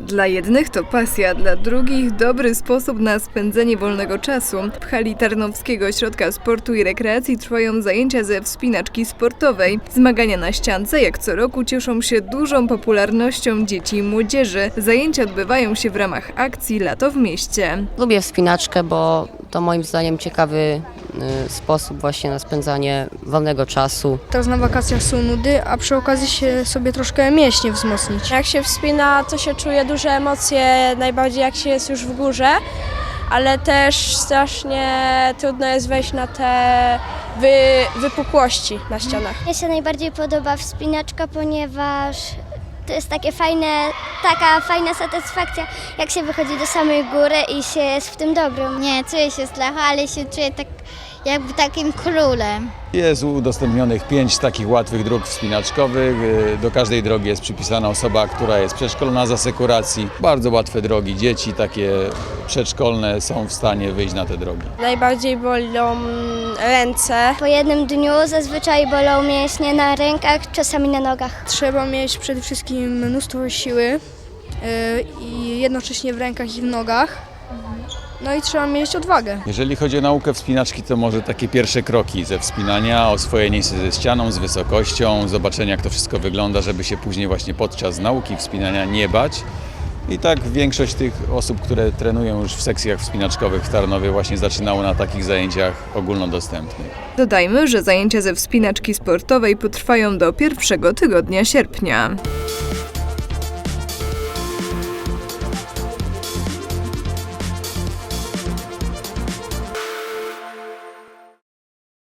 Dla jednych to pasja, dla drugich dobry sposób na spędzenie wolnego czasu. W hali Tarnowskiego Ośrodka Sportu i Rekreacji trwają zajęcia ze wspinaczki sportowej. Zmagania na ściance jak co roku cieszą się dużą popularnością dzieci i młodzieży. Zajęcia odbywają się w ramach akcji Lato w mieście. Lubię wspinaczkę, bo to moim zdaniem ciekawy sposób właśnie na spędzanie wolnego czasu. Teraz na wakacjach są nudy, a przy okazji się sobie troszkę mięśnie wzmocnić. Jak się wspina, to się czuje duże emocje, najbardziej jak się jest już w górze, ale też strasznie trudno jest wejść na te wy, wypukłości na ścianach. Mnie się najbardziej podoba wspinaczka, ponieważ to jest takie fajne, taka fajna satysfakcja, jak się wychodzi do samej góry i się jest w tym dobrym. Nie, czuję się strachu, ale się czuję tak jakby takim królem. Jest udostępnionych pięć takich łatwych dróg wspinaczkowych. Y, Do każdej drogi jest przypisana osoba, która jest przeszkolona z asekuracji. Bardzo łatwe drogi. Dzieci takie przedszkolne są w stanie wyjść na te drogi. Najbardziej bolą ręce. Po jednym dniu zazwyczaj bolą mięśnie na rękach, czasami na nogach. Trzeba mieć przede wszystkim mnóstwo siły yy, i jednocześnie w rękach i w nogach. No i trzeba mieć odwagę. Jeżeli chodzi o naukę wspinaczki, to może takie pierwsze kroki ze wspinania, oswojenie się ze ścianą, z wysokością, zobaczenie jak to wszystko wygląda, żeby się później właśnie podczas nauki wspinania nie bać. I tak większość tych osób, które trenują już w sekcjach wspinaczkowych w Tarnowie właśnie zaczynało na takich zajęciach ogólnodostępnych. Dodajmy, że zajęcia ze wspinaczki sportowej potrwają do pierwszego tygodnia sierpnia.